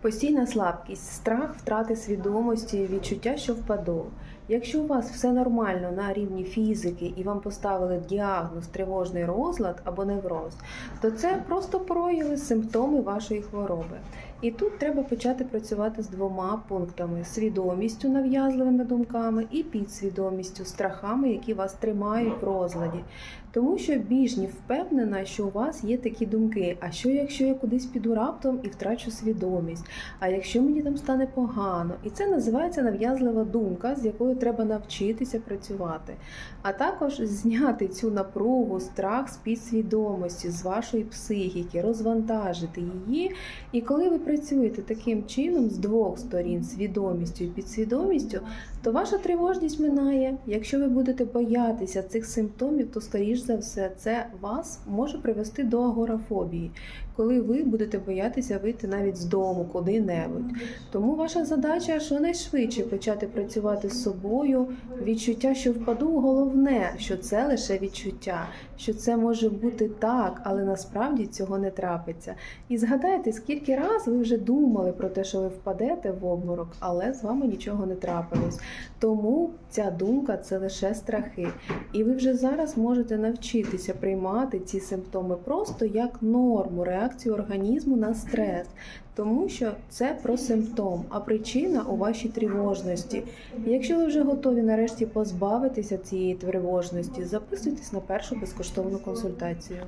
Постійна слабкість, страх втрати свідомості, відчуття, що впаду. Якщо у вас все нормально на рівні фізики і вам поставили діагноз тривожний розлад або невроз, то це просто прояви симптоми вашої хвороби. І тут треба почати працювати з двома пунктами: свідомістю, нав'язливими думками і підсвідомістю, страхами, які вас тримають в розладі. Тому що більш ніж впевнена, що у вас є такі думки: а що якщо я кудись піду раптом і втрачу свідомість? А якщо мені там стане погано? І це називається нав'язлива думка, з якою треба навчитися працювати. А також зняти цю напругу, страх з підсвідомості, з вашої психіки, розвантажити її. І коли ви працюєте таким чином з двох сторін, свідомістю і підсвідомістю, то ваша тривожність минає. Якщо ви будете боятися цих симптомів, то скоріш за все це вас може привести до агорафобії, коли ви будете боятися вийти навіть з дому куди-небудь. Тому ваша задача щонайшвидше почати працювати з собою. Відчуття, що впаду, головне, що це лише відчуття, що це може бути так, але насправді цього не трапиться. І згадайте, скільки раз ви вже думали про те, що ви впадете в обморок, але з вами нічого не трапилось. Тому ця думка це лише страхи. І ви вже зараз можете навчитися приймати ці симптоми просто як норму, реакцію організму на стрес. Тому що це про симптом, а причина у вашій тривожності. Якщо ви вже готові нарешті позбавитися цієї тривожності, записуйтесь на першу безкоштовну консультацію.